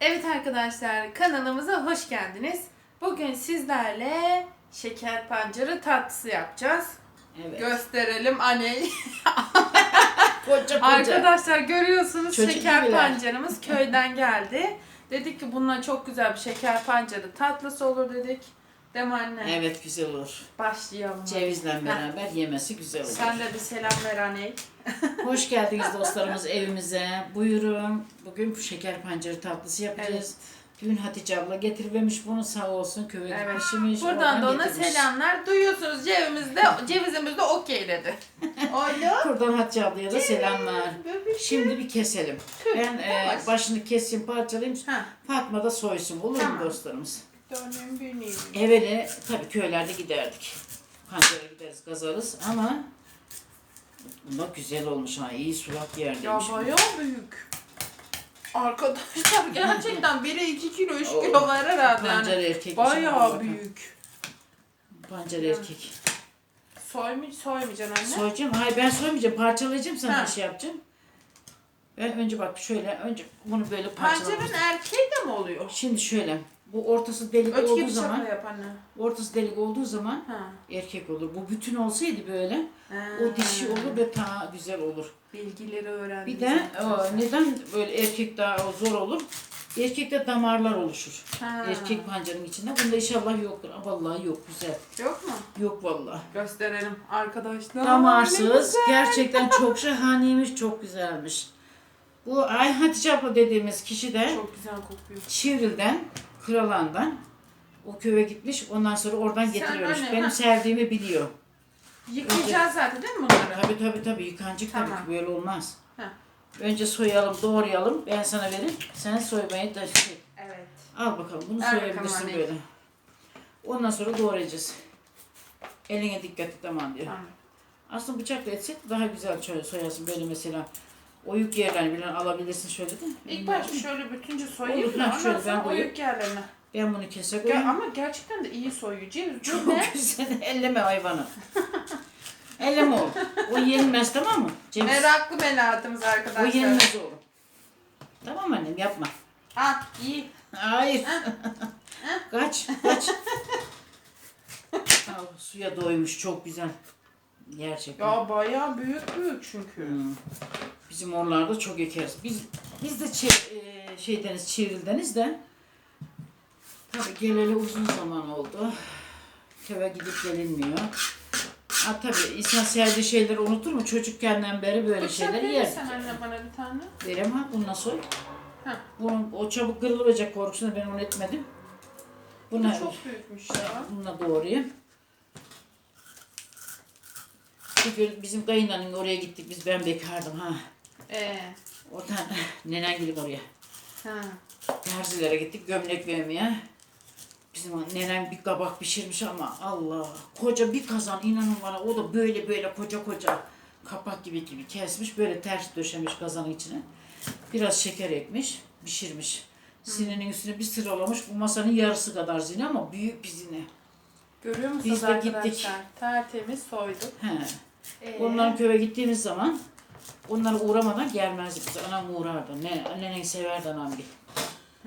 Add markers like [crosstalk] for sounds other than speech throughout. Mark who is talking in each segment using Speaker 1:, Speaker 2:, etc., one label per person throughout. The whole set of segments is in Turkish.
Speaker 1: Evet arkadaşlar kanalımıza hoş geldiniz. Bugün sizlerle şeker pancarı tatlısı yapacağız.
Speaker 2: Evet.
Speaker 1: Gösterelim anneyi. [laughs]
Speaker 2: koca koca.
Speaker 1: Arkadaşlar görüyorsunuz
Speaker 2: Çocuk
Speaker 1: şeker
Speaker 2: gibiler.
Speaker 1: pancarımız [laughs] köyden geldi. Dedik ki bununla çok güzel bir şeker pancarı tatlısı olur dedik. Değil mi anne?
Speaker 2: Evet güzel olur.
Speaker 1: Başlayalım.
Speaker 2: Cevizle beraber yemesi güzel olur.
Speaker 1: Sen de bir selam ver anne. [laughs]
Speaker 2: Hoş geldiniz dostlarımız evimize. Buyurun. Bugün bu şeker pancarı tatlısı yapacağız. Dün Hatice abla getirivermiş bunu sağ olsun köye
Speaker 1: Evet.
Speaker 2: gitmişmiş.
Speaker 1: Buradan da ona
Speaker 2: getirmiş.
Speaker 1: selamlar. Duyuyorsunuz cevizimizde, [laughs] cevizimizde okey dedi. Alo. [laughs]
Speaker 2: Buradan Hatice ablaya da selamlar. Şimdi bir keselim. Ben e, başını keseyim parçalayayım.
Speaker 1: Ha.
Speaker 2: Fatma da soysun olur
Speaker 1: Tamam.
Speaker 2: mu dostlarımız?
Speaker 1: Dönüm benim.
Speaker 2: Evveli tabii köylerde giderdik. Pancara gideriz kazarız ama bunda güzel olmuş ha iyi sulak
Speaker 1: Ya
Speaker 2: yerdeymiş. bu.
Speaker 1: bayağı büyük. Arkadaşlar [laughs] gerçekten biri 2 kilo 3
Speaker 2: Oo.
Speaker 1: kilo var herhalde
Speaker 2: Pancar
Speaker 1: yani.
Speaker 2: erkek.
Speaker 1: Bayağı büyük.
Speaker 2: Pancar erkek.
Speaker 1: Soymuş soymayacaksın anne.
Speaker 2: Soyacağım. Hayır ben soymayacağım. Parçalayacağım sana
Speaker 1: Ha.
Speaker 2: bir şey yapacağım. Ben önce bak şöyle önce bunu böyle parçalayacağım.
Speaker 1: Pancarın erkeği de mi oluyor?
Speaker 2: Şimdi şöyle. Bu ortası delik
Speaker 1: Öteki
Speaker 2: olduğu
Speaker 1: bir
Speaker 2: zaman,
Speaker 1: şaka yap anne.
Speaker 2: ortası delik olduğu zaman
Speaker 1: Ha.
Speaker 2: erkek olur. Bu bütün olsaydı böyle o dişi olur ve daha güzel olur.
Speaker 1: Bilgileri öğrendim.
Speaker 2: Bir de o, neden böyle erkek daha zor olur? Erkekte damarlar oluşur.
Speaker 1: Ha.
Speaker 2: Erkek pancarın içinde. Bunda inşallah yoktur. Aa, vallahi yok güzel.
Speaker 1: Yok mu?
Speaker 2: Yok vallahi.
Speaker 1: Gösterelim arkadaşlar. Ne
Speaker 2: Damarsız.
Speaker 1: güzel.
Speaker 2: Gerçekten çok şahaneymiş. Çok güzelmiş. Bu Ay Hatice abla dediğimiz kişi de
Speaker 1: Çok güzel kokuyor.
Speaker 2: Çivril'den, Kralan'dan o köye gitmiş. Ondan sonra oradan
Speaker 1: Sen
Speaker 2: getiriyormuş.
Speaker 1: anne,
Speaker 2: Benim
Speaker 1: ha.
Speaker 2: sevdiğimi biliyor.
Speaker 1: Yıkayacağız zaten değil mi bunları?
Speaker 2: Tabii tabii tabii yıkancık tabii
Speaker 1: Tamam.
Speaker 2: ki böyle olmaz.
Speaker 1: Heh.
Speaker 2: Önce soyalım, doğrayalım. Ben sana vereyim. Sen soymayı da şey,
Speaker 1: Evet.
Speaker 2: Al bakalım bunu
Speaker 1: Ver
Speaker 2: soyabilirsin
Speaker 1: anne.
Speaker 2: böyle. Ondan sonra doğrayacağız. Eline dikkat et tamam diyor.
Speaker 1: Tamam.
Speaker 2: Aslında bıçakla etsek daha güzel şöyle soyarsın böyle mesela. Oyuk yerlerini bilen alabilirsin şöyle de.
Speaker 1: İlk başta şöyle bütünce soyayım
Speaker 2: Olur,
Speaker 1: da
Speaker 2: ha,
Speaker 1: ondan
Speaker 2: şöyle
Speaker 1: sonra
Speaker 2: ben koyayım.
Speaker 1: oyuk yerlerine.
Speaker 2: Ben bunu kese
Speaker 1: Ya, ama gerçekten de iyi soyuyor. Ceviz [laughs] bu
Speaker 2: Çok
Speaker 1: ne?
Speaker 2: güzel. Elleme hayvanı. [laughs] Elleme oğlum. O yenmez tamam mı? Ceviz.
Speaker 1: Meraklı melahatımız
Speaker 2: O
Speaker 1: arkadaşlar.
Speaker 2: yenmez oğlum. Tamam annem yapma.
Speaker 1: Ah iyi.
Speaker 2: Hayır. [laughs] kaç, kaç. Al, suya doymuş çok güzel. Gerçekten.
Speaker 1: Ya bayağı büyük büyük çünkü.
Speaker 2: Hmm. Bizim oralarda çok ekeriz. Biz biz de çe- e, şeydeniz, Çivril'deniz de tabii geleli uzun zaman oldu. Köye gidip gelinmiyor. Ha tabii insan sevdiği şeyleri unutur mu? Çocukkenden beri böyle
Speaker 1: Bıçak
Speaker 2: şeyler yer.
Speaker 1: verirsen anne bana bir tane.
Speaker 2: Verem ha bununla soy.
Speaker 1: Ha.
Speaker 2: Bunun, o çabuk kırılacak korkusunu ben onu etmedim.
Speaker 1: Bu
Speaker 2: Buna,
Speaker 1: da çok büyükmüş ya.
Speaker 2: bununla doğrayayım. Çünkü bizim kayınlanın oraya gittik biz ben bekardım ha.
Speaker 1: Ee,
Speaker 2: Oradan [laughs] nenen gidip oraya.
Speaker 1: ha.
Speaker 2: Terzilere gittik gömlek vermeye. Bizim nenem bir kabak pişirmiş ama Allah koca bir kazan inanın bana o da böyle böyle koca koca kapak gibi gibi kesmiş böyle ters döşemiş kazanın içine. Biraz şeker ekmiş pişirmiş. Sinenin üstüne bir sıralamış bu masanın yarısı kadar zine ama büyük bir zine.
Speaker 1: Görüyor musunuz
Speaker 2: Biz de
Speaker 1: arkadaşlar?
Speaker 2: gittik.
Speaker 1: Tertemiz soyduk.
Speaker 2: He.
Speaker 1: Ee,
Speaker 2: Onların köye gittiğimiz zaman onlara uğramadan gelmezdik biz. Anam uğrardı. Ne, annen severdi anam bir.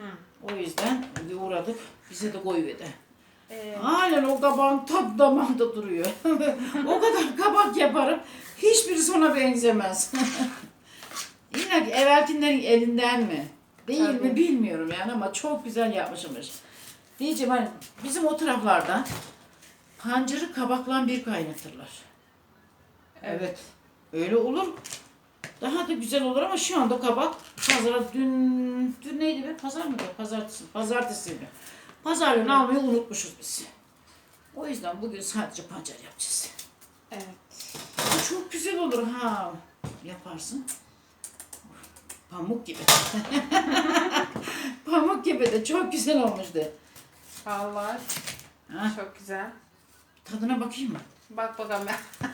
Speaker 1: Hı.
Speaker 2: O yüzden bir uğradık. Bize de koyuverdi.
Speaker 1: ee,
Speaker 2: Halen o kabağın tat damağında duruyor. [laughs] o kadar kabak yaparım. Hiçbirisi ona benzemez. [laughs] Yine ki evvelkilerin elinden mi? Değil
Speaker 1: Tabii.
Speaker 2: mi bilmiyorum yani ama çok güzel yapmışmış. Diyeceğim hani bizim o taraflarda pancarı kabakla bir kaynatırlar. Evet. Öyle olur. Daha da güzel olur ama şu anda kabak pazara dün dün neydi be? Pazar mıydı? Pazartesi. Pazartesiydi. Pazar günü almayı unutmuşuz biz. O yüzden bugün sadece pancar yapacağız.
Speaker 1: evet.
Speaker 2: Bu Çok güzel olur ha. Yaparsın. Pamuk gibi. [laughs] Pamuk gibi de çok güzel olmuştu.
Speaker 1: Vallahi
Speaker 2: Ha,
Speaker 1: çok güzel.
Speaker 2: tadına bakayım mı?
Speaker 1: Bak bakalım ben.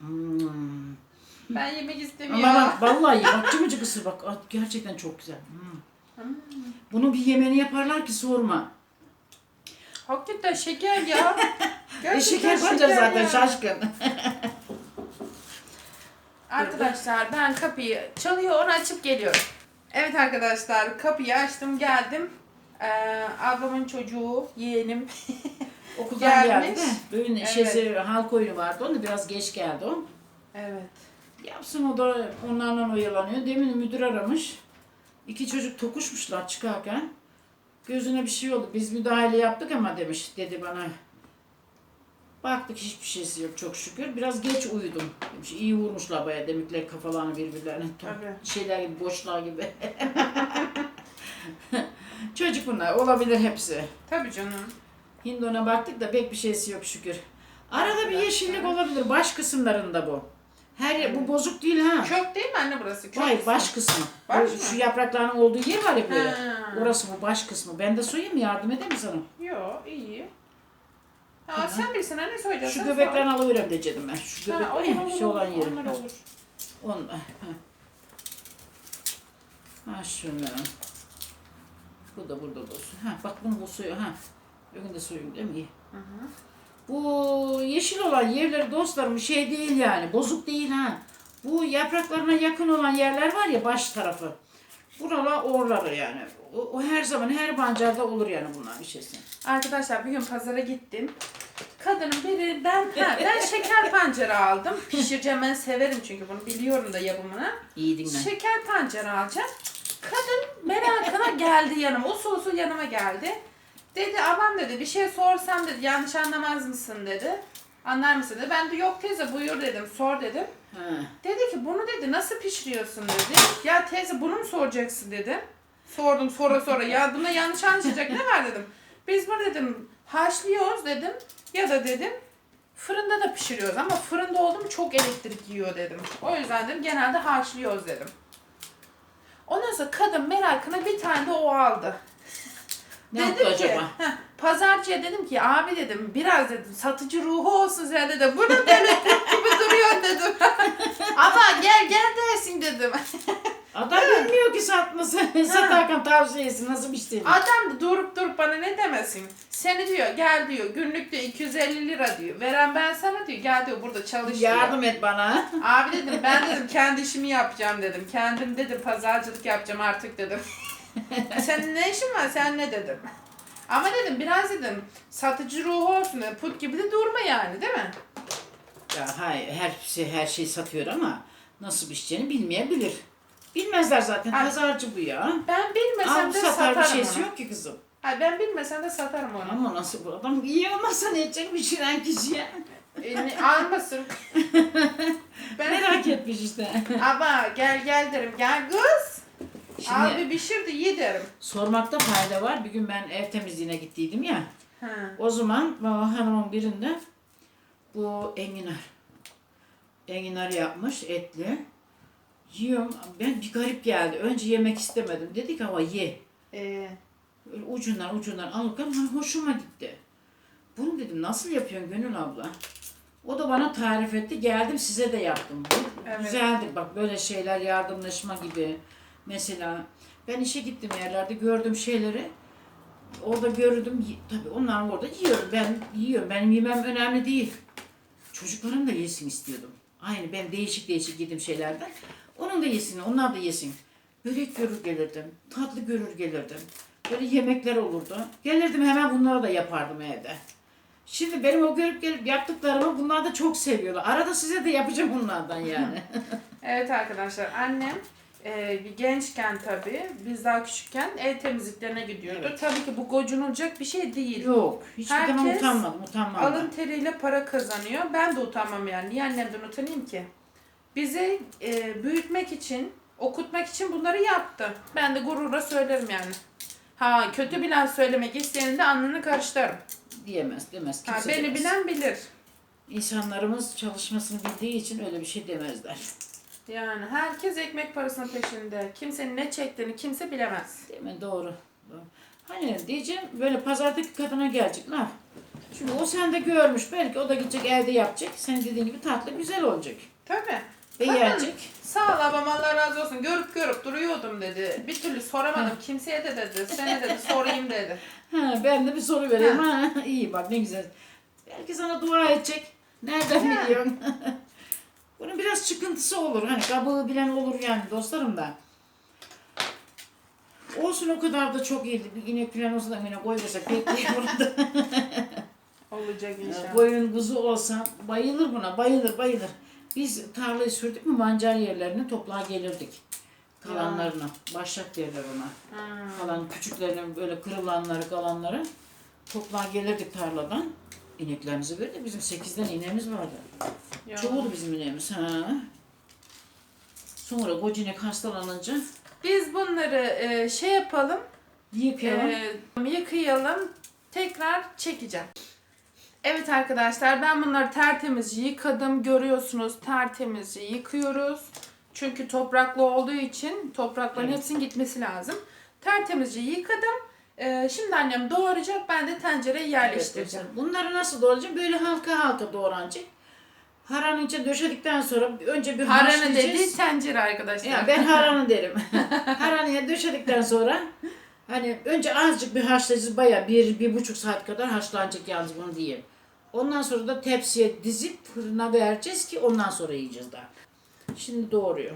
Speaker 2: Hmm.
Speaker 1: Ben yemek istemiyorum.
Speaker 2: Ama bak vallahi bak cımıcık ısır bak. Gerçekten çok güzel. Hmm.
Speaker 1: Hmm.
Speaker 2: Bunun bir yemeğini yaparlar ki sorma.
Speaker 1: Hakikaten şeker ya. [laughs]
Speaker 2: E şeker pancar zaten
Speaker 1: ya.
Speaker 2: şaşkın. [laughs]
Speaker 1: Arkadaşlar ben kapıyı çalıyor onu açıp geliyorum. Evet arkadaşlar kapıyı açtım geldim. Ee, ablamın çocuğu, yeğenim. [laughs]
Speaker 2: Okuldan
Speaker 1: Gelmiş.
Speaker 2: geldi. Bugün
Speaker 1: Evet.
Speaker 2: şeysi, halk oyunu vardı. Onu biraz geç geldi o.
Speaker 1: evet.
Speaker 2: Yapsın o da onlarla oyalanıyor. Demin müdür aramış. İki çocuk tokuşmuşlar çıkarken. Gözüne bir şey oldu. Biz müdahale yaptık ama demiş dedi bana. Baktık hiçbir şeysi yok çok şükür. Biraz geç uyudum. Demiş, iyi vurmuşlar bayağı demikler kafalarını birbirlerine.
Speaker 1: Tabii.
Speaker 2: Şeyler gibi boşlar gibi. [laughs] Çocuk bunlar olabilir hepsi.
Speaker 1: Tabii canım.
Speaker 2: Hindo'na baktık da pek bir şeysi yok şükür. Arada bir yeşillik olabilir baş kısımlarında bu. Her yer, bu bozuk değil ha.
Speaker 1: Kök değil mi anne burası? Kök
Speaker 2: Hayır
Speaker 1: kısmı.
Speaker 2: baş kısmı.
Speaker 1: Baş
Speaker 2: Bu-
Speaker 1: mı?
Speaker 2: Şu yaprakların olduğu yer var ya böyle.
Speaker 1: Ha.
Speaker 2: Orası bu baş kısmı. Ben de soyayım mı yardım edeyim mi sana?
Speaker 1: Yo iyi. Ha, sen bilirsin anne soyacaksın.
Speaker 2: Şu göbeklerini alıverem diyecektim ben. Şu göbek
Speaker 1: Ha, olur,
Speaker 2: ya
Speaker 1: olur,
Speaker 2: şey olan
Speaker 1: olur.
Speaker 2: yeri.
Speaker 1: Onlar olur.
Speaker 2: Onun, ha. şunu. Bu da burada olsun. Ha bak bunu bu suyu ha. Bugün de suyum değil mi? İyi.
Speaker 1: Hı hı.
Speaker 2: Bu yeşil olan yerleri dostlarım şey değil yani. Bozuk değil ha. Bu yapraklarına yakın olan yerler var ya baş tarafı. Buralar oraları yani. O, o her zaman her pancarda olur yani bunların içerisinde.
Speaker 1: Arkadaşlar bir gün pazara gittim. Kadının birinden ha, ben şeker pancarı aldım. Pişireceğim ben severim çünkü bunu biliyorum da yapımını.
Speaker 2: İyi dinle.
Speaker 1: Şeker pancarı alacağım. Kadın merakına geldi yanıma. Usul usul yanıma geldi. Dedi abam dedi bir şey sorsam dedi yanlış anlamaz mısın dedi. Anlar mısın dedi. Ben de yok teyze buyur dedim sor dedim.
Speaker 2: Ha.
Speaker 1: Dedi ki bunu dedi nasıl pişiriyorsun dedi. Ya teyze bunu mu soracaksın dedim. Sordum sonra sonra ya buna yanlış anlaşılacak ne var dedim. Biz bunu dedim haşlıyoruz dedim ya da dedim fırında da pişiriyoruz ama fırında oldu mu çok elektrik yiyor dedim. O yüzden dedim genelde haşlıyoruz dedim. Ondan sonra kadın merakına bir tane de o aldı.
Speaker 2: Ne yaptı
Speaker 1: Dedim ki,
Speaker 2: acaba?
Speaker 1: heh, pazarcıya dedim ki abi dedim biraz dedim satıcı ruhu olsun sen dedim. Bunu böyle put gibi duruyor dedim. [laughs] Ama gel gel dersin dedim. [laughs]
Speaker 2: Adam bilmiyor ki satması. Satarken tavsiyesi nasıl bir şey.
Speaker 1: Adam da durup durup bana ne demesin. Seni diyor gel diyor günlük diyor 250 lira diyor. Veren ben sana diyor gel diyor burada çalış diyor.
Speaker 2: Yardım et bana.
Speaker 1: Abi dedim ben dedim kendi işimi yapacağım dedim. Kendim dedim pazarcılık yapacağım artık dedim. [laughs] Senin ne işin var sen ne dedim. Ama dedim biraz dedim satıcı ruhu olsun dedim. Put gibi de durma yani değil mi?
Speaker 2: Ya hayır her şey her şeyi satıyor ama nasıl pişeceğini bilmeyebilir. Bilmezler zaten.
Speaker 1: Ha.
Speaker 2: Pazarcı bu ya.
Speaker 1: Ben bilmesem
Speaker 2: Al
Speaker 1: de
Speaker 2: satar bir
Speaker 1: satarım
Speaker 2: şeysi
Speaker 1: onu.
Speaker 2: yok ki kızım.
Speaker 1: Hayır, ben bilmesem de satarım onu.
Speaker 2: Ama nasıl bu adam iyi olmasa ne edecek pişiren kişiye?
Speaker 1: E, ne- almasın. [laughs] ben
Speaker 2: Merak etmiş işte.
Speaker 1: Ama gel gel derim. Gel kız.
Speaker 2: Şimdi
Speaker 1: Al bir pişir de ye derim.
Speaker 2: sormakta fayda var. Bir gün ben ev temizliğine gittiydim ya.
Speaker 1: Ha.
Speaker 2: O zaman o hanımın birinde bu enginar. Enginar yapmış etli. Yiyorum. Ben bir garip geldi. Önce yemek istemedim. Dedik ama ye.
Speaker 1: Ee,
Speaker 2: Böyle ucundan ucundan alırken ha, hoşuma gitti. Bunu dedim nasıl yapıyorsun Gönül abla? O da bana tarif etti. Geldim size de yaptım. Bu
Speaker 1: Evet.
Speaker 2: Güzeldir bak böyle şeyler yardımlaşma gibi. Mesela ben işe gittim yerlerde gördüm şeyleri. Orada gördüm. Tabii onlar orada yiyorum. Ben yiyorum. Benim yemem önemli değil. Çocuklarım da yesin istiyordum. Aynı ben değişik değişik yedim şeylerden. Onun da yesin, onlar da yesin. Börek görür gelirdim. Tatlı görür gelirdim. Böyle yemekler olurdu. Gelirdim hemen bunları da yapardım evde. Şimdi benim o görüp gelip yaptıklarımı bunlar da çok seviyorlar. Arada size de yapacağım bunlardan yani. [laughs]
Speaker 1: evet arkadaşlar annem e, bir gençken tabii biz daha küçükken ev temizliklerine gidiyordu.
Speaker 2: Evet.
Speaker 1: Tabii ki bu gocunulacak bir şey değil.
Speaker 2: Yok. Hiçbir zaman
Speaker 1: Herkes
Speaker 2: utanmadım. Utanmadım.
Speaker 1: Alın teriyle para kazanıyor. Ben de utanmam yani. Niye annemden utanayım ki? Bizi e, büyütmek için, okutmak için bunları yaptı. Ben de gururla söylerim yani. Ha kötü bilen söylemek isteyenin de alnını karıştırırım.
Speaker 2: Diyemez, demez.
Speaker 1: Ha,
Speaker 2: Kimse
Speaker 1: beni
Speaker 2: demez.
Speaker 1: bilen bilir.
Speaker 2: İnsanlarımız çalışmasını bildiği için öyle bir şey demezler.
Speaker 1: Yani herkes ekmek parasının peşinde. Kimsenin ne çektiğini kimse bilemez.
Speaker 2: Değil mi? Doğru. Doğru. Hani diyeceğim böyle pazardaki kadına gelecek ne yap? Çünkü o sende görmüş. Belki o da gidecek evde yapacak. Senin dediğin gibi tatlı güzel olacak.
Speaker 1: Tabii.
Speaker 2: Beğenecek.
Speaker 1: Sağ ol babam Allah razı olsun. Görüp görüp duruyordum dedi. Bir türlü soramadım. Kimseye de dedi. Sene dedi sorayım dedi. [laughs]
Speaker 2: Ha, ben de bir soru vereyim. Ha. iyi bak ne güzel. Belki sana dua edecek. Nereden biliyorsun? [laughs] Çıkıntısı olur. Hani kabuğu bilen olur yani dostlarım da. olsun o kadar da çok iyiydi. Bir inek falan olsa da yine koy desek bekleyin [laughs] burada.
Speaker 1: Olacak inşallah.
Speaker 2: Koyun kuzu olsa bayılır buna bayılır bayılır. Biz tarlayı sürdük mü mancar yerlerini toplar gelirdik. Kalanlarına. Başak derler ona.
Speaker 1: Hmm.
Speaker 2: Kalan küçüklerini böyle kırılanları kalanları toplar gelirdik tarladan. İneklerimizi verdik. Bizim sekizden ineğimiz vardı.
Speaker 1: Ya.
Speaker 2: Çoğuldu bizim ineğimiz. Ha. Sonra koca inek hastalanınca
Speaker 1: Biz bunları e, şey yapalım.
Speaker 2: yıkayalım.
Speaker 1: Ee, yıkayalım. Tekrar çekeceğim. Evet arkadaşlar ben bunları tertemiz yıkadım. Görüyorsunuz tertemiz yıkıyoruz. Çünkü topraklı olduğu için toprakların
Speaker 2: Evet.
Speaker 1: hepsinin gitmesi lazım. Tertemizce yıkadım. Ee, şimdi annem doğrayacak. Ben de tencereye yerleştireceğim.
Speaker 2: Evet, Bunları nasıl doğrayacağım? Böyle halka halka doğranacak. Haranın içine döşedikten sonra önce bir
Speaker 1: Haranı
Speaker 2: haşlayacağız.
Speaker 1: dediği tencere arkadaşlar.
Speaker 2: Ya ben haranı [laughs] derim. Haranıya döşedikten sonra hani önce azıcık bir haşlayacağız. Baya bir, bir buçuk saat kadar haşlanacak yalnız bunu diyeyim. Ondan sonra da tepsiye dizip fırına vereceğiz ki ondan sonra yiyeceğiz daha. Şimdi doğruyor.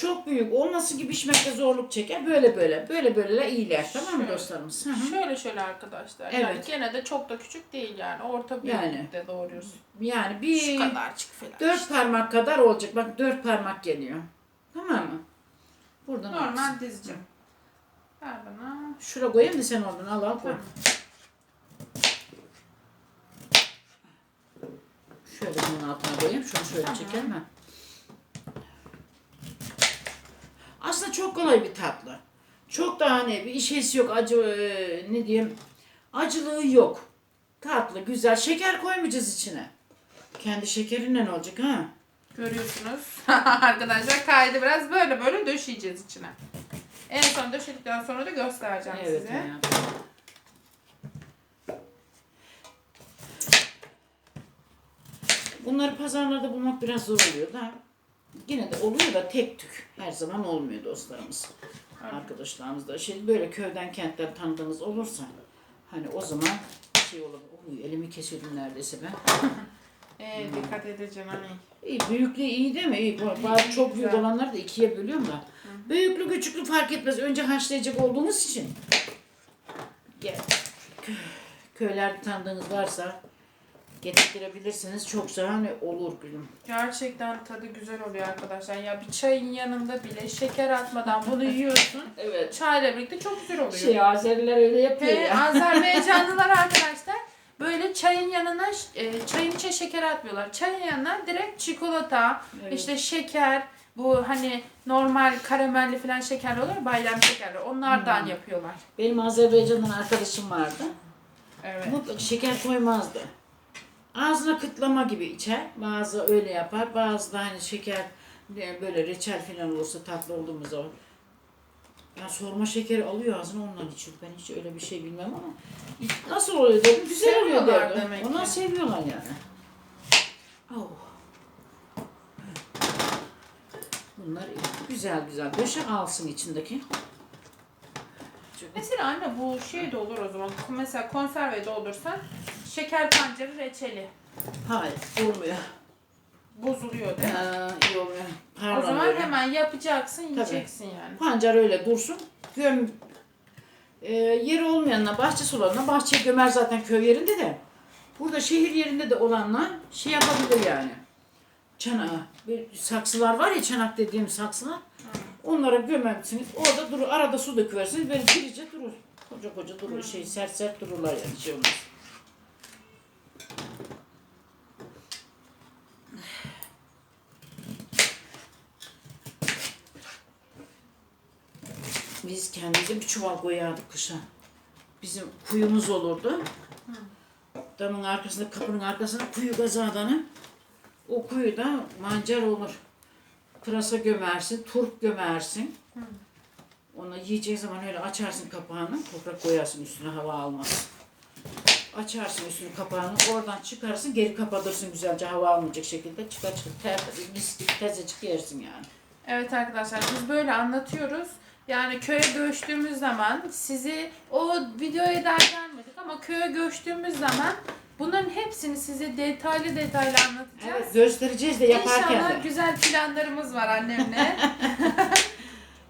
Speaker 2: Çok büyük olması gibi pişmekte zorluk çeker. Böyle böyle. Böyle böyle iyiler. Tamam mı
Speaker 1: Şöyle.
Speaker 2: dostlarımız? Hı hı.
Speaker 1: Şöyle şöyle arkadaşlar. Yani
Speaker 2: Evet.
Speaker 1: gene de çok da küçük değil yani. Orta
Speaker 2: Yani.
Speaker 1: büyüklükte.
Speaker 2: Yani
Speaker 1: Şu
Speaker 2: bir
Speaker 1: kadarcık falan.
Speaker 2: dört parmak kadar olacak. Bak dört parmak geliyor. Tamam mı? Buradan
Speaker 1: Normal
Speaker 2: alırsın.
Speaker 1: dizeceğim. Ver bana.
Speaker 2: Şuraya koyayım da sen oradan al al koy.
Speaker 1: Tamam.
Speaker 2: Şöyle bunun altına koyayım. Şunu şöyle
Speaker 1: Tamam.
Speaker 2: çekelim ha. Aslında çok kolay bir tatlı. Çok da hani bir işesi yok. Acı e, ne diyeyim? Acılığı yok. Tatlı, güzel. Şeker koymayacağız içine. Kendi şekerinden ne olacak ha?
Speaker 1: Görüyorsunuz. [laughs] arkadaşlar kaydı biraz böyle böyle döşeyeceğiz içine. En son döşedikten sonra da göstereceğim
Speaker 2: Evet.
Speaker 1: size.
Speaker 2: hayatım. Bunları pazarlarda bulmak biraz zor oluyor da yine de oluyor da tek tük her zaman olmuyor dostlarımız. Arkadaşlarımız da şey böyle köyden kentten tanıdığınız olursa hani o zaman şey olur. Oy, elimi kesiyordum neredeyse ben. [laughs]
Speaker 1: Ee, dikkat edeceğim hani.
Speaker 2: İyi, büyüklüğü iyi değil mi? İyi. Bazı çok büyük
Speaker 1: güzel.
Speaker 2: olanları da ikiye bölüyorum da. Büyüklü küçüklü fark etmez. Önce haşlayacak olduğunuz için. Gel. Kö- Köylerde tanıdığınız varsa getirtirebilirsiniz. Çok şahane olur gülüm.
Speaker 1: Gerçekten tadı güzel oluyor arkadaşlar. Ya bir çayın yanında bile şeker atmadan bunu yiyorsun. [laughs]
Speaker 2: Evet.
Speaker 1: Çayla birlikte çok güzel oluyor.
Speaker 2: Şey Azeriler öyle yapıyor
Speaker 1: He,
Speaker 2: ya. [laughs]
Speaker 1: Azerbaycanlılar arkadaşlar böyle çayın yanına e, çayın içine şeker atmıyorlar. Çayın yanına direkt çikolata,
Speaker 2: Evet.
Speaker 1: işte şeker, bu hani normal karamelli falan şeker olur bayram şekerleri. Onlardan
Speaker 2: Hmm.
Speaker 1: yapıyorlar.
Speaker 2: Benim Azerbaycan'dan arkadaşım vardı.
Speaker 1: Evet.
Speaker 2: Mutlaka şeker koymazdı. Ağzına kıtlama gibi içer. Bazı öyle yapar. Bazı da hani şeker e, böyle reçel falan olursa tatlı olduğumuz zaman. Yani sorma şekeri alıyor ağzına ondan içiyor. Ben hiç öyle bir şey bilmem ama nasıl oluyor dedim. Güzel oluyor
Speaker 1: demek
Speaker 2: Onlar
Speaker 1: ki.
Speaker 2: seviyorlar yani. Oh. Bunlar güzel güzel. Döşe alsın içindeki.
Speaker 1: Mesela anne bu şey de olur o zaman. Mesela konserve doldursan şeker pancarı reçeli
Speaker 2: Hayır olmuyor.
Speaker 1: bozuluyor değil mi?
Speaker 2: Ha, iyi olmuyor.
Speaker 1: O zaman
Speaker 2: diyorum.
Speaker 1: hemen yapacaksın, yiyeceksin yani.
Speaker 2: Pancar öyle dursun. Göm e, yeri olmayanla bahçesi olanla bahçeye gömer zaten köy yerinde de. Burada şehir yerinde de olanlar şey yapabilir yani. Çanağı. Bir saksılar var ya çanak dediğim saksılar. Onlara gömersiniz. Orada durur. Arada su döküversiniz. Böyle girice durur. Koca koca durur. Şey sert sert dururlar yani şey olmaz. Biz kendimize bir çuval koyardık kışa. Bizim kuyumuz olurdu. Damın arkasında, kapının arkasında kuyu gazadanı. O kuyuda mancar olur. Pırasa gömersin, turp gömersin. Onu yiyeceğin zaman öyle açarsın kapağını, toprak koyarsın üstüne hava almaz. Açarsın üstünü kapağını, oradan çıkarsın, geri kapatırsın güzelce hava almayacak şekilde. Çıkar çıkar, ter, mis gibi tezecik yersin yani.
Speaker 1: Evet arkadaşlar biz böyle anlatıyoruz. Yani köye göçtüğümüz zaman sizi o videoya da gelmedik ama köye göçtüğümüz zaman bunların hepsini size detaylı detaylı anlatacağız.
Speaker 2: Evet, göstereceğiz de yaparken
Speaker 1: İnşallah
Speaker 2: de.
Speaker 1: güzel planlarımız var annemle. [laughs]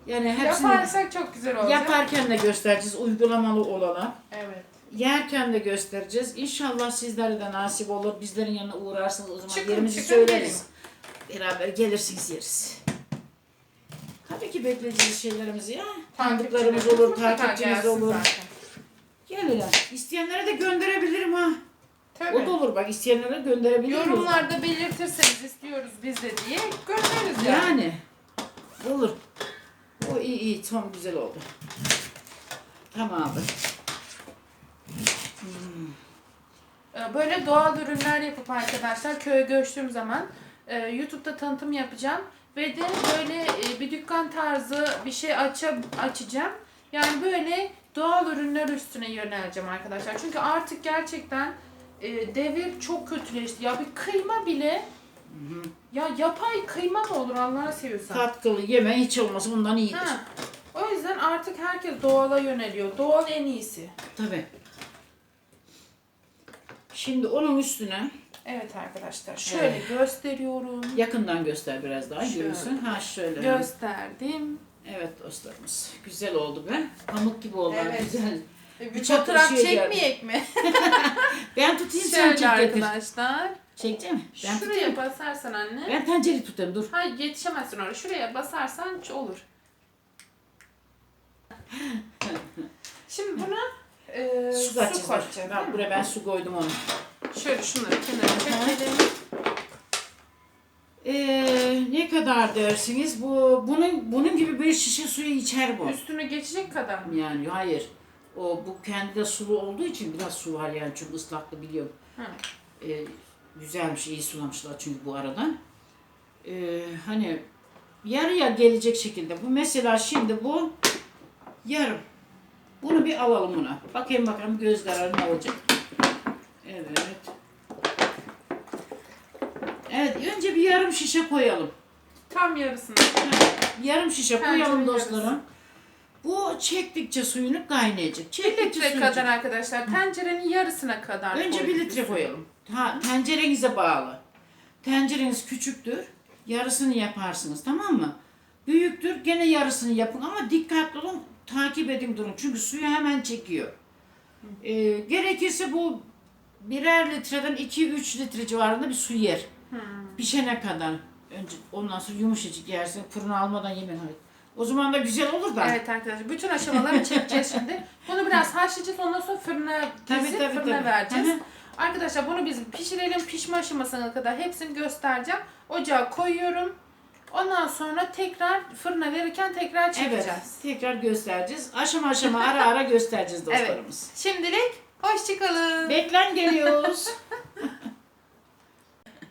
Speaker 2: Yani hepsini
Speaker 1: Yaparsak çok güzel olacak.
Speaker 2: yaparken de göstereceğiz uygulamalı olarak.
Speaker 1: Evet.
Speaker 2: Yerken de göstereceğiz. İnşallah sizlere de nasip olur. Bizlerin yanına uğrarsınız o zaman
Speaker 1: Çıkın,
Speaker 2: yerimizi
Speaker 1: çıkın,
Speaker 2: söyleriz. Beraber gelirsiniz yeriz. Tabii ki bekleyeceğiz şeylerimizi ya. Tanıdıklarımız olur, takipçimiz olur.
Speaker 1: zaten.
Speaker 2: Gelin. İsteyenlere de gönderebilirim ha.
Speaker 1: Tabii.
Speaker 2: O da olur bak isteyenlere gönderebilirim.
Speaker 1: Yorumlarda belirtirseniz istiyoruz biz de diye göndeririz yani.
Speaker 2: Yani. Olur. O iyi iyi tam güzel oldu. Tamam abi.
Speaker 1: Ee, Böyle doğal ürünler yapıp arkadaşlar köye göçtüğüm zaman e, YouTube'da tanıtım yapacağım. Ve de böyle e, bir dükkan tarzı bir şey aça, açacağım. Yani böyle doğal ürünler üstüne yöneleceğim arkadaşlar. Çünkü artık gerçekten e, devir çok kötüleşti. Ya bir kıyma bile ya yapay kıyma mı olur Allah'ını seviyorsan.
Speaker 2: Katkılı yeme hiç olmasa bundan iyidir.
Speaker 1: Ha. O yüzden artık herkes doğala yöneliyor. Doğal en iyisi.
Speaker 2: Tabii. Şimdi onun üstüne
Speaker 1: Evet arkadaşlar şöyle gösteriyorum.
Speaker 2: yakından göster biraz daha
Speaker 1: Şöyle.
Speaker 2: görürsün. Ha şöyle.
Speaker 1: Gösterdim.
Speaker 2: Evet dostlarımız. Güzel oldu be. Pamuk gibi oldu.
Speaker 1: Evet.
Speaker 2: Güzel.
Speaker 1: Bir
Speaker 2: Bıçak
Speaker 1: fotoğraf çekmeyek mi? [laughs]
Speaker 2: Ben tutayım sen
Speaker 1: Şöyle
Speaker 2: çek getir.
Speaker 1: arkadaşlar.
Speaker 2: Çekecek mi? Ben
Speaker 1: Şuraya
Speaker 2: tutayım.
Speaker 1: basarsan anne.
Speaker 2: Ben tencereyi tutayım dur.
Speaker 1: Ha yetişemezsin oraya. Şuraya basarsan olur. Şimdi buna e,
Speaker 2: Su
Speaker 1: koyacağız.
Speaker 2: Bak buraya ben su koydum onu.
Speaker 1: Şöyle şunları kenara çekelim.
Speaker 2: Ee, ne kadar dersiniz? Bu bunun bunun gibi bir şişe suyu içer bu.
Speaker 1: Üstünü geçecek kadar mı?
Speaker 2: Yani hayır. O bu kendi de sulu olduğu için biraz su var yani çünkü ıslaklı biliyorum.
Speaker 1: Hı.
Speaker 2: Ee, güzelmiş, iyi sulamışlar çünkü bu arada. Ee, hani yarıya gelecek şekilde. Bu mesela şimdi bu yarım. Bunu bir alalım buna. Bakayım bakalım göz kararı ne olacak. Evet. Evet, önce bir yarım şişe koyalım.
Speaker 1: Tam yarısını.
Speaker 2: Yarım şişe
Speaker 1: Bence
Speaker 2: koyalım
Speaker 1: de
Speaker 2: dostlarım. Bu çektikçe suyunu kaynayacak.
Speaker 1: Bir
Speaker 2: Çektikçe
Speaker 1: litre
Speaker 2: suyu
Speaker 1: kadar arkadaşlar. Tencerenin yarısına kadar
Speaker 2: Önce bir
Speaker 1: koyduk
Speaker 2: litre
Speaker 1: biz.
Speaker 2: koyalım. Ha, tencerenize bağlı. Tencereniz küçüktür. Yarısını yaparsınız tamam mı? Büyüktür gene yarısını yapın ama dikkatli olun takip edin durun. Çünkü suyu hemen çekiyor. Ee, gerekirse bu birer litreden 2-3 litre civarında bir su yer.
Speaker 1: Hmm.
Speaker 2: Pişene kadar. Önce ondan sonra yumuşacık yersin. Fırına almadan yemen. O zaman da güzel olur da.
Speaker 1: Evet arkadaşlar bütün aşamaları çekeceğiz şimdi. Bunu biraz haşlayacağız ondan sonra fırına
Speaker 2: Tabii,
Speaker 1: dizip
Speaker 2: tabii,
Speaker 1: fırına
Speaker 2: tabii.
Speaker 1: vereceğiz.
Speaker 2: Hı hı.
Speaker 1: Arkadaşlar bunu biz pişirelim pişme aşamasına kadar hepsini göstereceğim. Ocağa koyuyorum. Ondan sonra tekrar fırına verirken tekrar
Speaker 2: Evet.
Speaker 1: çekeceğiz.
Speaker 2: Tekrar göstereceğiz. Aşama aşama ara ara göstereceğiz [laughs]
Speaker 1: Evet.
Speaker 2: dostlarımız.
Speaker 1: Şimdilik hoşçakalın.
Speaker 2: Beklen geliyoruz. [laughs]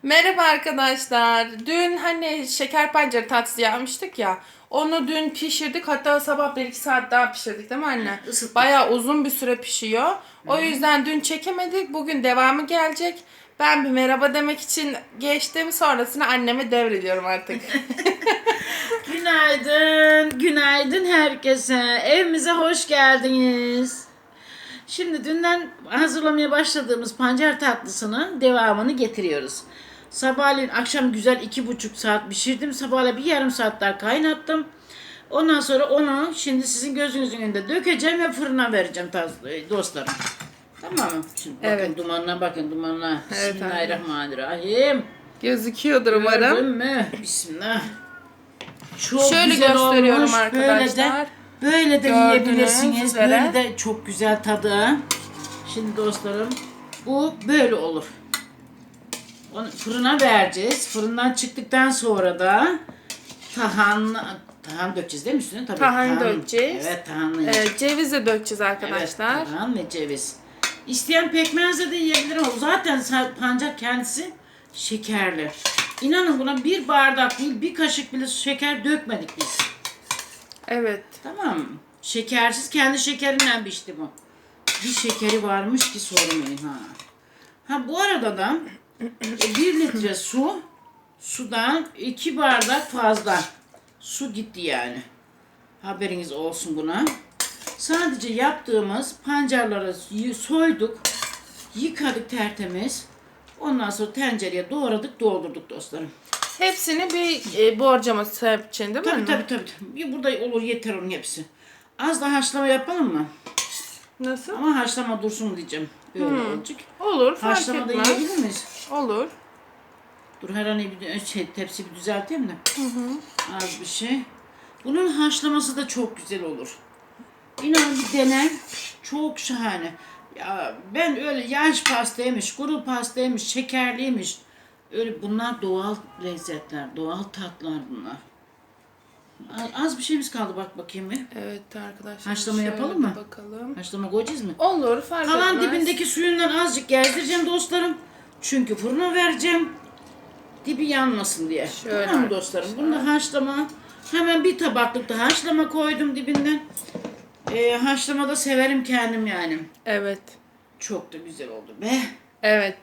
Speaker 1: Merhaba arkadaşlar. Dün hani şeker pancarı tatlısı yapmıştık ya. Onu dün pişirdik. Hatta sabah 1-2 saat daha pişirdik değil mi anne?
Speaker 2: Isıttık.
Speaker 1: Bayağı uzun bir süre pişiyor. O yüzden dün çekemedik. Bugün devamı gelecek. Ben bir merhaba demek için geçtim. Sonrasını anneme devrediyorum artık. [laughs] [laughs]
Speaker 2: Günaydın, günaydın herkese. Evimize hoş geldiniz. Şimdi dünden hazırlamaya başladığımız pancar tatlısının devamını getiriyoruz. Sabahleyin akşam güzel iki buçuk saat pişirdim. Sabahleyin bir yarım saat daha kaynattım. Ondan sonra onu şimdi sizin gözünüzün önünde dökeceğim ve fırına vereceğim taz- dostlarım. Tamam mı? Şimdi bakın
Speaker 1: Evet.
Speaker 2: dumanına bakın dumanına.
Speaker 1: Evet,
Speaker 2: Bismillahirrahmanirrahim.
Speaker 1: Gözüküyordur
Speaker 2: Gördün mü? Bismillah. Çok
Speaker 1: Şöyle
Speaker 2: güzel
Speaker 1: gösteriyorum
Speaker 2: olmuş.
Speaker 1: arkadaşlar.
Speaker 2: Böyle de, böyle de
Speaker 1: Gördüğünüz
Speaker 2: yiyebilirsiniz.
Speaker 1: üzere.
Speaker 2: Böyle de çok güzel tadı. Şimdi dostlarım bu böyle olur. Onu fırına vereceğiz. Fırından çıktıktan sonra da tahan tahan dökeceğiz değil mi üstüne? Tabii.
Speaker 1: Tahan dökeceğiz.
Speaker 2: Evet tahanlı.
Speaker 1: Ee, ceviz de dökeceğiz arkadaşlar.
Speaker 2: Evet, tahan ve ceviz. İsteyen pekmezle de yiyebilir ama zaten pancar kendisi şekerli. İnanın buna bir bardak değil bir kaşık bile şeker dökmedik biz.
Speaker 1: Evet.
Speaker 2: Tamam mı? Şekersiz kendi şekerinden pişti bu. Bir şekeri varmış ki sormayın ha. Ha bu arada da e, bir litre su sudan iki bardak fazla su gitti yani. Haberiniz olsun buna. Sadece yaptığımız pancarları soyduk, yıkadık tertemiz. Ondan sonra tencereye doğradık, doldurduk dostlarım.
Speaker 1: Hepsini bir e, borcama yapacaksın değil mi?
Speaker 2: Tabii
Speaker 1: anne?
Speaker 2: tabii tabii. tabii. Burada olur yeter onun hepsi. Az da haşlama yapalım mı?
Speaker 1: Nasıl?
Speaker 2: Ama haşlama dursun diyeceğim. Böyle olacak.
Speaker 1: Olur fark
Speaker 2: Haşlama da
Speaker 1: etmez.
Speaker 2: yiyebilir miyiz?
Speaker 1: Olur.
Speaker 2: Dur her an bir şey, tepsi bir düzelteyim de. Az bir şey. Bunun haşlaması da çok güzel olur. İnan bir dene. Çok şahane. Ya ben öyle yaş pastaymış, kuru pastaymış, şekerliymiş. Öyle bunlar doğal lezzetler, doğal tatlar bunlar. Az- bir şeyimiz kaldı bak bakayım bir.
Speaker 1: Evet arkadaşlar.
Speaker 2: Haşlama yapalım mı?
Speaker 1: Bakalım.
Speaker 2: Haşlama koyacağız mı?
Speaker 1: Olur fark
Speaker 2: Kalan
Speaker 1: etmez.
Speaker 2: dibindeki suyundan azıcık gezdireceğim dostlarım. Çünkü fırına vereceğim. Dibi yanmasın diye.
Speaker 1: Şöyle
Speaker 2: tamam mı dostlarım? Bunu da haşlama. Hemen bir tabaklık da haşlama koydum dibinden. Ee, haşlama da severim kendim yani.
Speaker 1: Evet.
Speaker 2: Çok da güzel oldu be.
Speaker 1: Evet.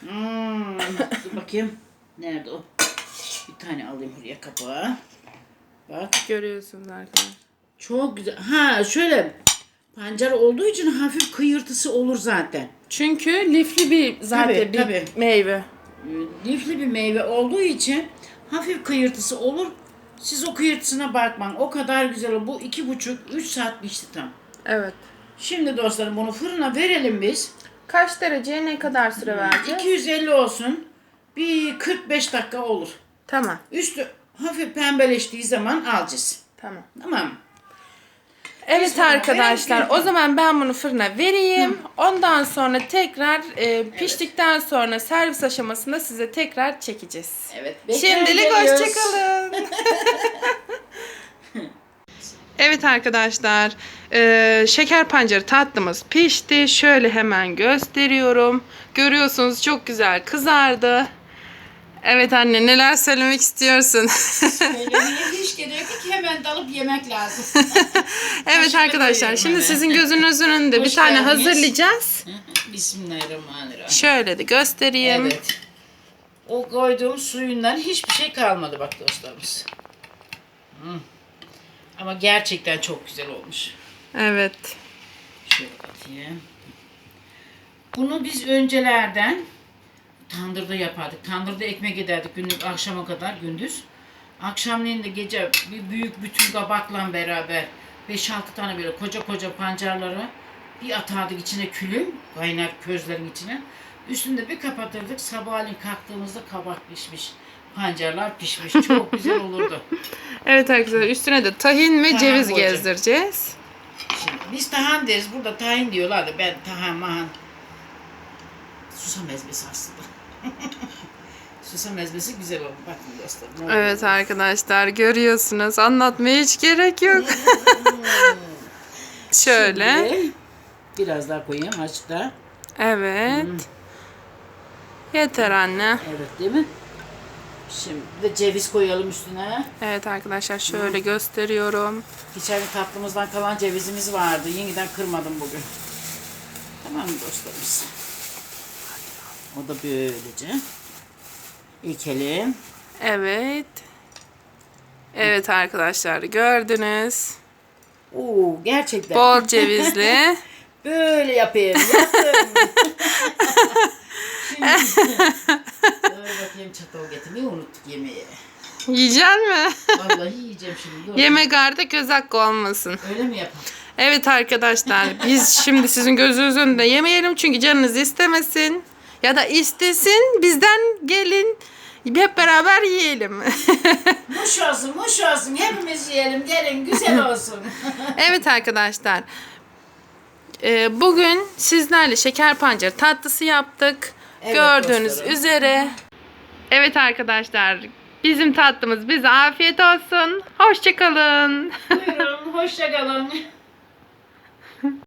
Speaker 2: Hmm, dur bakayım. Nerede o? Bir tane alayım buraya kapağı. Bak.
Speaker 1: Görüyorsunuz arkadaşlar.
Speaker 2: Çok güzel. Ha şöyle. Pancar olduğu için hafif kıyırtısı olur zaten.
Speaker 1: Çünkü lifli bir zaten
Speaker 2: Tabii,
Speaker 1: bir
Speaker 2: tabii.
Speaker 1: meyve.
Speaker 2: Ee, lifli bir meyve olduğu için hafif kıyırtısı olur. Siz o kıyırtısına bakmayın. O kadar güzel olur. Bu iki buçuk, üç saat pişti tam.
Speaker 1: Evet.
Speaker 2: Şimdi dostlarım bunu fırına verelim biz.
Speaker 1: Kaç dereceye ne kadar süre vereceğiz?
Speaker 2: 250 olsun. Bir 45 dakika olur.
Speaker 1: Tamam.
Speaker 2: Üstü hafif pembeleştiği zaman alacağız.
Speaker 1: Tamam.
Speaker 2: Tamam mı?
Speaker 1: Evet arkadaşlar o zaman ben bunu fırına vereyim. Ondan sonra tekrar e, piştikten sonra servis aşamasında size tekrar çekeceğiz.
Speaker 2: Evet.
Speaker 1: Şimdilik hoşçakalın. [laughs] evet arkadaşlar e, şeker pancarı tatlımız pişti. Şöyle hemen gösteriyorum. Görüyorsunuz çok güzel kızardı. Evet anne neler söylemek istiyorsun?
Speaker 2: Söylemeye hiç gerek yok ki hemen dalıp yemek lazım. [laughs]
Speaker 1: evet
Speaker 2: Kaşıkla
Speaker 1: arkadaşlar şimdi
Speaker 2: hemen.
Speaker 1: sizin gözünüzün önünde bir
Speaker 2: Hoş
Speaker 1: tane
Speaker 2: geldiniz.
Speaker 1: hazırlayacağız.
Speaker 2: Bismillahirrahmanirrahim.
Speaker 1: Şöyle de göstereyim.
Speaker 2: Evet. O koyduğum suyundan hiçbir şey kalmadı bak dostlarımız. Hmm. Ama gerçekten çok güzel olmuş.
Speaker 1: Evet.
Speaker 2: Şöyle atayım. Bunu biz öncelerden tandırda yapardık. Tandırda ekmek ederdik günlük akşama kadar gündüz. Akşamleyin de gece bir büyük bütün kabakla beraber 5-6 tane böyle koca koca pancarları bir atardık içine külüm, kaynar közlerin içine. Üstünde bir kapatırdık. Sabahleyin kalktığımızda kabak pişmiş. Pancarlar pişmiş. Çok [laughs] güzel olurdu.
Speaker 1: Evet arkadaşlar üstüne de tahin ve
Speaker 2: Tahin
Speaker 1: ceviz
Speaker 2: koyacağım.
Speaker 1: gezdireceğiz.
Speaker 2: Şimdi biz tahan deriz. Burada tahin diyorlar da ben tahan mahan. Susam ezmesi aslında. [laughs] Susam ezmesi güzel olur. Bakın olur.
Speaker 1: Evet arkadaşlar görüyorsunuz. Anlatmaya hiç gerek yok. [laughs] Şöyle.
Speaker 2: Şimdi biraz daha koyayım açta.
Speaker 1: Evet. Yeter anne.
Speaker 2: Evet değil mi? Şimdi de ceviz koyalım üstüne.
Speaker 1: Evet arkadaşlar şöyle gösteriyorum.
Speaker 2: Geçen gün tatlımızdan kalan cevizimiz vardı. Yeniden kırmadım bugün. Tamam mı dostlarımız? O da böylece. İlkelim.
Speaker 1: Evet. Evet arkadaşlar gördünüz.
Speaker 2: Oo gerçekten.
Speaker 1: Bol [laughs] cevizli.
Speaker 2: Böyle yapayım. Yaptım. [laughs] Şimdi bakayım çatal getirmeyi unuttuk yemeğe.
Speaker 1: Yiyecek mi?
Speaker 2: Vallahi yiyeceğim şimdi.
Speaker 1: Yemek artık göz hakkı olmasın.
Speaker 2: Öyle mi yapalım?
Speaker 1: Evet arkadaşlar biz şimdi sizin gözünüzün önünde yemeyelim çünkü canınız istemesin. Ya da istesin bizden gelin hep beraber yiyelim. [laughs]
Speaker 2: Muş olsun, muş olsun. Hepimiz yiyelim. Gelin güzel olsun. [laughs]
Speaker 1: evet arkadaşlar. Ee, bugün sizlerle şeker pancarı tatlısı yaptık.
Speaker 2: Evet
Speaker 1: Gördüğünüz
Speaker 2: dostlarım.
Speaker 1: üzere. Evet arkadaşlar bizim tatlımız bize afiyet olsun. Hoşçakalın. [laughs]
Speaker 2: Buyurun, hoşça kalın.